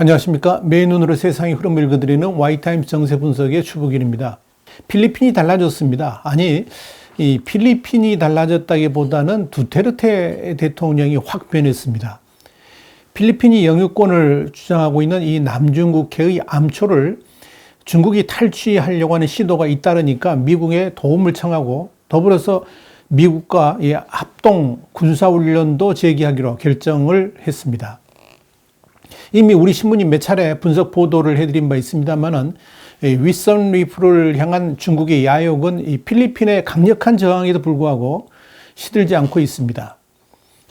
안녕하십니까. 매일 눈으로 세상의 흐름을 읽어드리는 와이타임스 정세 분석의 추부길입니다. 필리핀이 달라졌습니다. 아니, 이 필리핀이 달라졌다기보다는 두테르테 대통령이 확 변했습니다. 필리핀이 영유권을 주장하고 있는 이 남중국해의 암초를 중국이 탈취하려고 하는 시도가 잇따르니까 미국에 도움을 청하고 더불어서 미국과 이 합동 군사훈련도 제기하기로 결정을 했습니다. 이미 우리 신문이 몇 차례 분석 보도를 해드린 바 있습니다만은 윗선 리프를 향한 중국의 야욕은 이 필리핀의 강력한 저항에도 불구하고 시들지 않고 있습니다.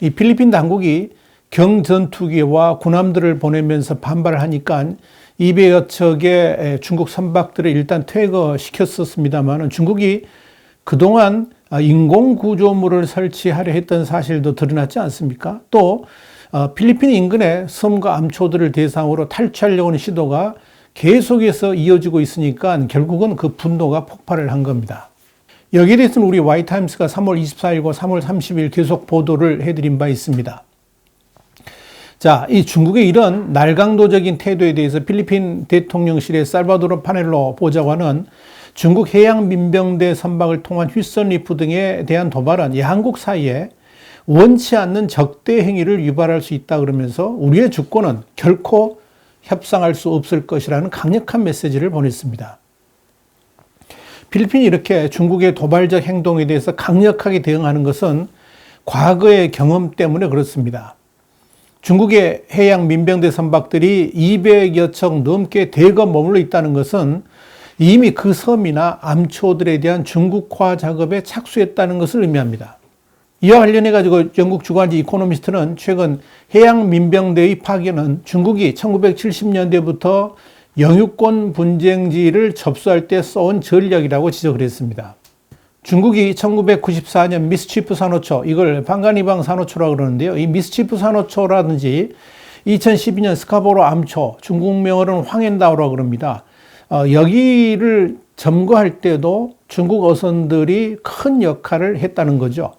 이 필리핀 당국이 경전투기와 군함들을 보내면서 반발을 하니까 200여 척의 중국 선박들을 일단 퇴거시켰었습니다만 중국이 그동안 인공구조물을 설치하려 했던 사실도 드러났지 않습니까? 또 어, 필리핀 인근의 섬과 암초들을 대상으로 탈취하려고 하는 시도가 계속해서 이어지고 있으니까 결국은 그 분노가 폭발을 한 겁니다. 여기에 대해서는 우리 와이타임스가 3월 24일과 3월 30일 계속 보도를 해드린 바 있습니다. 자, 이 중국의 이런 날강도적인 태도에 대해서 필리핀 대통령실의 살바도르 파넬로 보좌관은 중국 해양 민병대 선박을 통한 휘선 리프 등에 대한 도발은 양국 사이에 원치 않는 적대 행위를 유발할 수 있다 그러면서 우리의 주권은 결코 협상할 수 없을 것이라는 강력한 메시지를 보냈습니다. 필리핀이 이렇게 중국의 도발적 행동에 대해서 강력하게 대응하는 것은 과거의 경험 때문에 그렇습니다. 중국의 해양 민병대 선박들이 200여 척 넘게 대거 머물러 있다는 것은 이미 그 섬이나 암초들에 대한 중국화 작업에 착수했다는 것을 의미합니다. 이와 관련해 가지고 영국 주간지 이코노미스트는 최근 해양 민병대의 파견은 중국이 1970년대부터 영유권 분쟁지를 접수할 때 써온 전략이라고 지적을 했습니다. 중국이 1994년 미스치프 산호초, 이걸 방간이방 산호초라고 그러는데요. 이 미스치프 산호초라든지 2012년 스카보로 암초, 중국명어로는 황엔다오라고 그럽니다. 어, 여기를 점거할 때도 중국 어선들이 큰 역할을 했다는 거죠.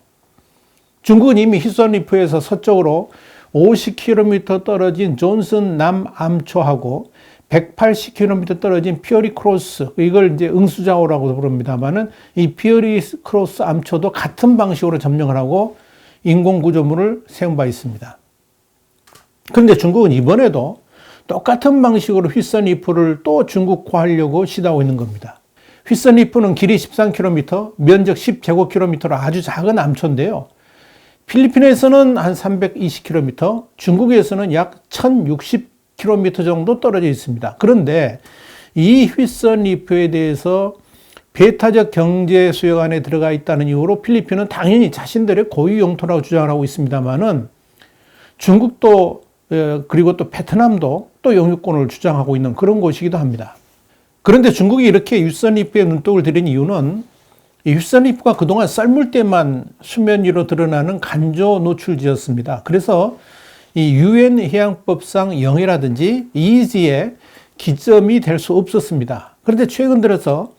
중국은 이미 히선리프에서 서쪽으로 50km 떨어진 존슨 남암초하고 180km 떨어진 피어리 크로스 이걸 이제 응수자오라고 부릅니다만은 이 피어리 크로스 암초도 같은 방식으로 점령을 하고 인공 구조물을 세운 바 있습니다. 그런데 중국은 이번에도 똑같은 방식으로 휘선리프를 또 중국화하려고 시도하고 있는 겁니다. 휘선리프는 길이 13km, 면적 10제곱킬로미터로 아주 작은 암초인데요. 필리핀에서는 한 320km, 중국에서는 약 1060km 정도 떨어져 있습니다. 그런데 이 휘선 리프에 대해서 배타적 경제 수역 안에 들어가 있다는 이유로 필리핀은 당연히 자신들의 고유 영토라고 주장을 하고 있습니다만은 중국도 어, 그리고 또 베트남도 또 영유권을 주장하고 있는 그런 곳이기도 합니다. 그런데 중국이 이렇게 윗선 리프에 눈독을 들인 이유는 이 휘선리프가 그동안 썰물 때만 수면 위로 드러나는 간조 노출지였습니다. 그래서 이 유엔 해양법상 영해라든지 이지의 기점이 될 수 없었습니다. 그런데 최근 들어서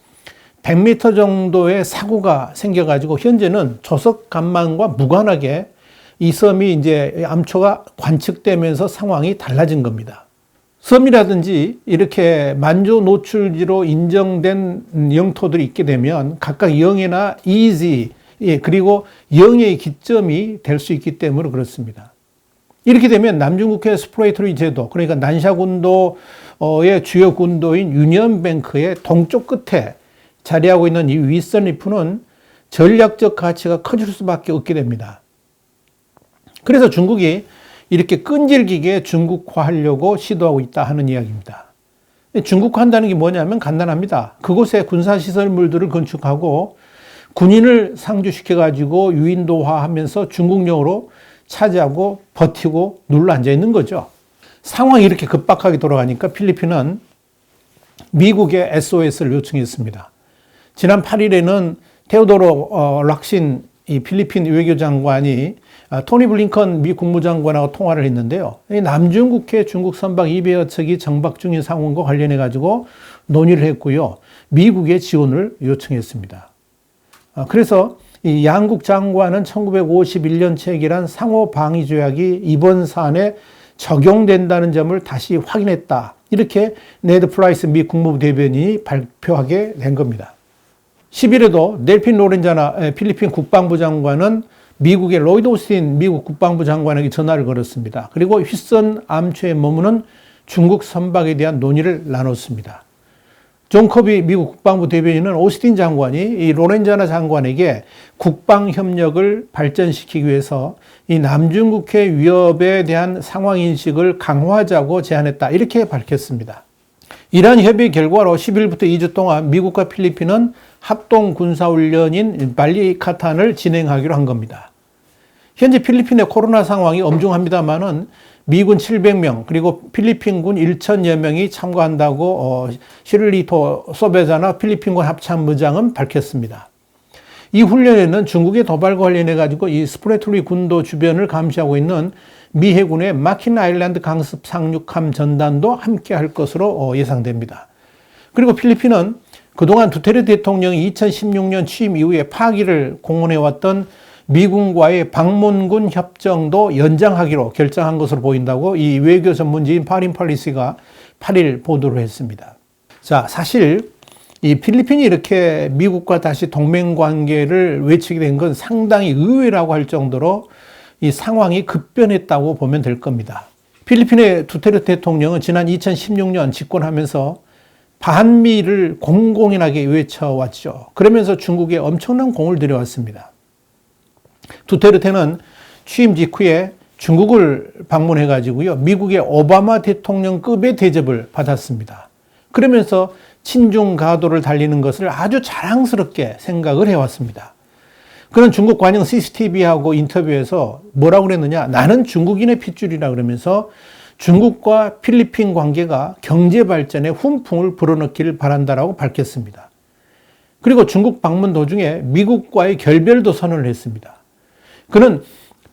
100m 정도의 사고가 생겨가지고 현재는 조석 간만과 무관하게 이 섬이 이제 암초가 관측되면서 상황이 달라진 겁니다. 섬이라든지 이렇게 만조 노출지로 인정된 영토들이 있게 되면 각각 영해나 이지 예, 그리고 영해의 기점이 될 수 있기 때문에 그렇습니다. 이렇게 되면 남중국해 스프레이트리 제도 그러니까 난샤군도의 주요 군도인 유니언뱅크의 동쪽 끝에 자리하고 있는 이 윗선 리프는 전략적 가치가 커질 수밖에 없게 됩니다. 그래서 중국이 이렇게 끈질기게 중국화하려고 시도하고 있다 하는 이야기입니다. 중국화한다는 게 뭐냐면 간단합니다. 그곳에 군사시설물들을 건축하고 군인을 상주시켜 가지고 유인도화하면서 중국령으로 차지하고 버티고 눌러 앉아 있는 거죠. 상황이 이렇게 급박하게 돌아가니까 필리핀은 미국의 SOS를 요청했습니다. 지난 8일에는 테오도로 어, 락신 이 필리핀 외교장관이 아, 토니 블링컨 미 국무장관하고 통화를 했는데요. 남중 국해 중국 선박 200여 척이 정박 중인 상황과 관련해 가지고 논의를 했고요. 미국의 지원을 요청했습니다. 아, 그래서 이 양국 장관은 1951년 체결한 상호 방위 조약이 이번 사안에 적용된다는 점을 다시 확인했다. 이렇게 네드 플라이스 미 국무부 대변인이 발표하게 된 겁니다. 10일에도 넬핀 로렌자나 필리핀 국방부 장관은 미국의 로이드 오스틴 미국 국방부 장관에게 전화를 걸었습니다. 그리고 휘선 암초에 머무는 중국 선박에 대한 논의를 나눴습니다. 존 커비 미국 국방부 대변인은 오스틴 장관이 이 로렌자나 장관에게 국방 협력을 발전시키기 위해서 이 남중국해 위협에 대한 상황 인식을 강화하자고 제안했다. 이렇게 밝혔습니다. 이러한 협의 결과로 10일부터 2주 동안 미국과 필리핀은 합동 군사훈련인 발리카탄을 진행하기로 한 겁니다. 현재 필리핀의 코로나 상황이 엄중합니다만은 미군 700명 그리고 필리핀군 1천여 명이 참가한다고 어, 시를리토 소베자나 필리핀군 합참의장은 밝혔습니다. 이 훈련에는 중국의 도발과 관련해 가지고 이 스프레툴리 군도 주변을 감시하고 있는 미 해군의 마킨 아일랜드 강습 상륙함 전단도 함께 할 것으로 어, 예상됩니다. 그리고 필리핀은 그동안 두테르 대통령이 2016년 취임 이후에 파기를 공언해 왔던 미군과의 방문군 협정도 연장하기로 결정한 것으로 보인다고 이 외교 전문지인 파린 팔리시가 8일 보도를 했습니다. 자, 사실 이 필리핀이 이렇게 미국과 다시 동맹 관계를 외치게 된 건 상당히 의외라고 할 정도로 이 상황이 급변했다고 보면 될 겁니다. 필리핀의 두테르 대통령은 지난 2016년 집권하면서 반미를 공공연하게 외쳐왔죠. 그러면서 중국에 엄청난 공을 들여왔습니다. 두테르테는 취임 직후에 중국을 방문해 가지고요. 미국의 오바마 대통령급의 대접을 받았습니다. 그러면서 친중 가도를 달리는 것을 아주 자랑스럽게 생각을 해왔습니다. 그런 중국 관영 CCTV하고 인터뷰에서 뭐라고 그랬느냐? 나는 중국인의 핏줄이라 그러면서 중국과 필리핀 관계가 경제 발전에 훈풍을 불어넣기를 바란다라고 밝혔습니다. 그리고 중국 방문 도중에 미국과의 결별도 선언을 했습니다. 그는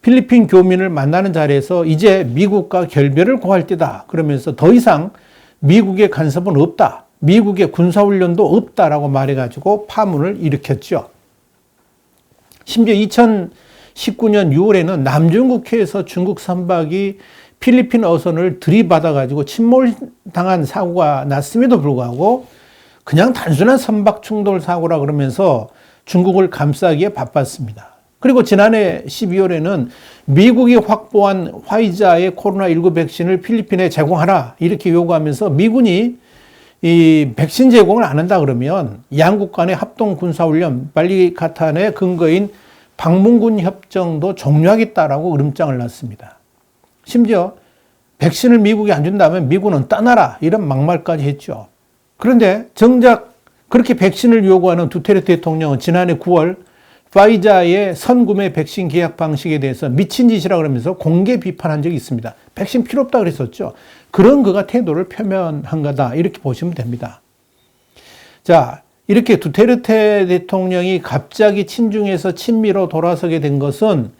필리핀 교민을 만나는 자리에서 이제 미국과 결별을 고할 때다. 그러면서 더 이상 미국의 간섭은 없다. 미국의 군사훈련도 없다라고 말해가지고 파문을 일으켰죠. 심지어 2019년 6월에는 남중국해에서 중국 선박이 필리핀 어선을 들이받아가지고 침몰당한 사고가 났음에도 불구하고 그냥 단순한 선박 충돌 사고라 그러면서 중국을 감싸기에 바빴습니다. 그리고 지난해 12월에는 미국이 확보한 화이자의 코로나19 백신을 필리핀에 제공하라 이렇게 요구하면서 미군이 이 백신 제공을 안 한다 그러면 양국 간의 합동 군사훈련 발리카탄의 근거인 방문군 협정도 종료하겠다라고 으름장을 놨습니다. 심지어 백신을 미국이 안 준다면 미국은 떠나라 이런 막말까지 했죠. 그런데 정작 그렇게 백신을 요구하는 두테르 대통령은 지난해 9월 파이자의 선구매 백신 계약 방식에 대해서 미친 짓이라 그러면서 공개 비판한 적이 있습니다. 백신 필요 없다 그랬었죠. 그런 그가 태도를 표면한 거다. 이렇게 보시면 됩니다. 자, 이렇게 두테르테 대통령이 갑자기 친중에서 친미로 돌아서게 된 것은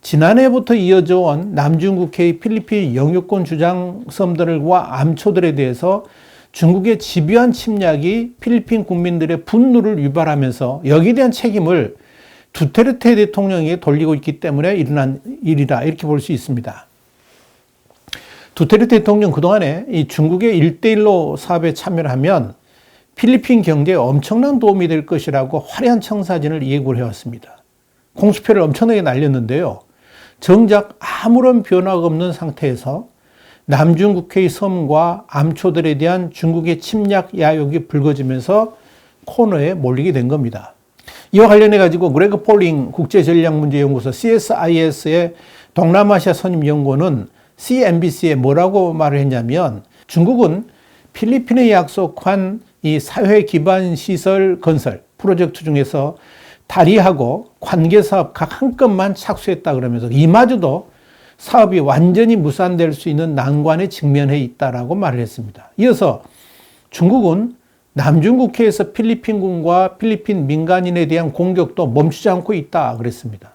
지난해부터 이어져 온 남중국해의 필리핀 영유권 주장 섬들과 암초들에 대해서 중국의 집요한 침략이 필리핀 국민들의 분노를 유발하면서 여기에 대한 책임을 두테르테 대통령에게 돌리고 있기 때문에 일어난 일이다. 이렇게 볼 수 있습니다. 두테르테 대통령 그동안에 이 중국의 일대일로 사업에 참여를 하면 필리핀 경제에 엄청난 도움이 될 것이라고 화려한 청사진을 예고를 해왔습니다. 공수표를 엄청나게 날렸는데요. 정작 아무런 변화가 없는 상태에서 남중국해의 섬과 암초들에 대한 중국의 침략 야욕이 불거지면서 코너에 몰리게 된 겁니다. 이와 관련해 가지고 그레그 폴링 국제전략문제연구소 CSIS의 동남아시아 선임연구원은 CNBC에 뭐라고 말을 했냐면 중국은 필리핀에 약속한 이 사회 기반 시설 건설 프로젝트 중에서 다리하고 관계 사업 각 한 건만 착수했다 그러면서 이마저도 사업이 완전히 무산될 수 있는 난관에 직면해 있다라고 말을 했습니다. 이어서 중국은 남중국해에서 필리핀군과 필리핀 민간인에 대한 공격도 멈추지 않고 있다 그랬습니다.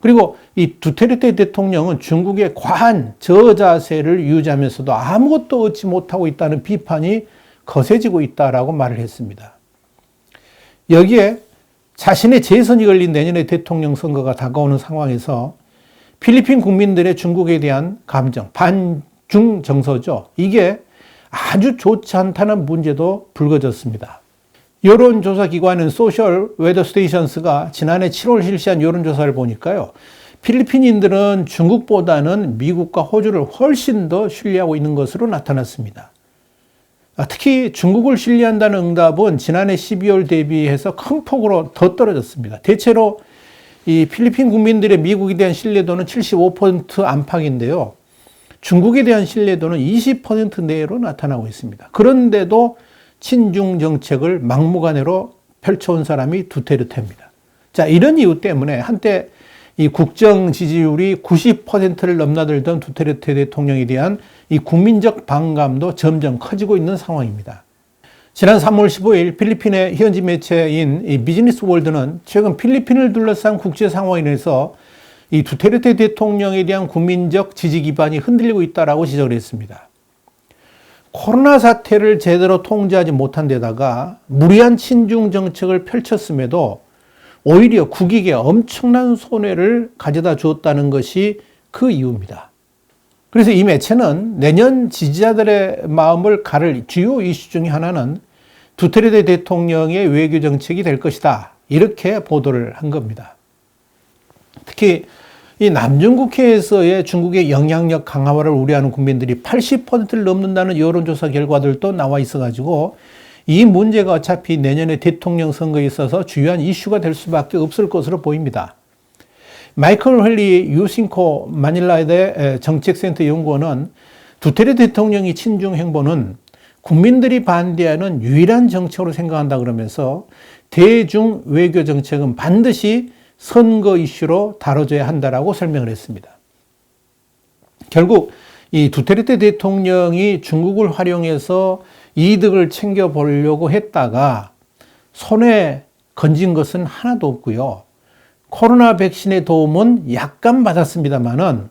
그리고 이 두테르테 대통령은 중국의 과한 저자세를 유지하면서도 아무것도 얻지 못하고 있다는 비판이 거세지고 있다라고 말을 했습니다. 여기에 자신의 재선이 걸린 내년의 대통령 선거가 다가오는 상황에서 필리핀 국민들의 중국에 대한 감정, 반중 정서죠. 이게 아주 좋지 않다는 문제도 불거졌습니다. 여론조사 기관은 소셜 웨더 스테이션스가 지난해 7월 실시한 여론조사를 보니까요. 필리핀인들은 중국보다는 미국과 호주를 훨씬 더 신뢰하고 있는 것으로 나타났습니다. 아, 특히 중국을 신뢰한다는 응답은 지난해 12월 대비해서 큰 폭으로 더 떨어졌습니다. 대체로 이 필리핀 국민들의 미국에 대한 신뢰도는 75% 안팎인데요. 중국에 대한 신뢰도는 20% 내로 나타나고 있습니다. 그런데도 친중 정책을 막무가내로 펼쳐온 사람이 두테르테입니다. 자, 이런 이유 때문에 한때 이 국정 지지율이 90%를 넘나들던 두테르테 대통령에 대한 이 국민적 반감도 점점 커지고 있는 상황입니다. 지난 3월 15일 필리핀의 현지 매체인 이 비즈니스 월드는 최근 필리핀을 둘러싼 국제 상황에 대해서 이 두테르테 대통령에 대한 국민적 지지 기반이 흔들리고 있다라고 지적을 했습니다. 코로나 사태를 제대로 통제하지 못한 데다가 무리한 친중 정책을 펼쳤음에도 오히려 국익에 엄청난 손해를 가져다 주었다는 것이 그 이유입니다. 그래서 이 매체는 내년 지지자들의 마음을 가를 주요 이슈 중의 하나는 두테르테 대통령의 외교 정책이 될 것이다. 이렇게 보도를 한 겁니다. 특히 이 남중국해에서의 중국의 영향력 강화를 우려하는 국민들이 80%를 넘는다는 여론조사 결과들도 나와 있어가지고 이 문제가 어차피 내년에 대통령 선거에 있어서 주요한 이슈가 될 수밖에 없을 것으로 보입니다. 마이클 헬리 유싱코 마닐라대 정책센터 연구원은 두테르 대통령이 친중 행보는 국민들이 반대하는 유일한 정책으로 생각한다 그러면서 대중 외교 정책은 반드시 선거 이슈로 다뤄져야 한다라고 설명을 했습니다. 결국 이 두테르테 대통령이 중국을 활용해서 이득을 챙겨 보려고 했다가 손에 건진 것은 하나도 없고요. 코로나 백신의 도움은 약간 받았습니다만은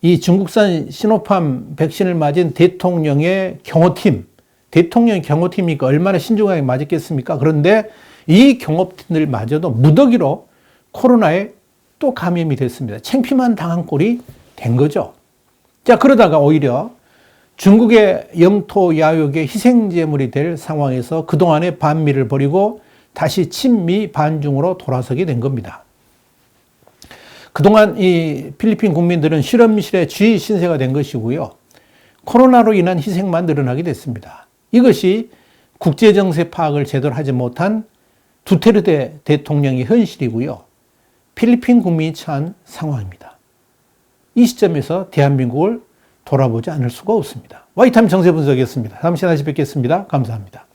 이 중국산 시노팜 백신을 맞은 대통령의 경호팀, 대통령 경호팀이니까 얼마나 신중하게 맞았겠습니까? 그런데 이 경호팀들 마저도 무더기로 코로나에 또 감염이 됐습니다. 챙피만 당한 꼴이 된 거죠. 자, 그러다가 오히려 중국의 영토 야욕의 희생제물이 될 상황에서 그동안의 반미를 버리고 다시 친미 반중으로 돌아서게 된 겁니다. 그동안 이 필리핀 국민들은 실험실의 쥐 신세가 된 것이고요. 코로나로 인한 희생만 늘어나게 됐습니다. 이것이 국제정세 파악을 제대로 하지 못한 두테르데 대통령의 현실이고요. 필리핀 국민이 처한 상황입니다. 이 시점에서 대한민국을 돌아보지 않을 수가 없습니다. 와이타임 정세 분석이었습니다. 다음 시간에 다시 뵙겠습니다. 감사합니다.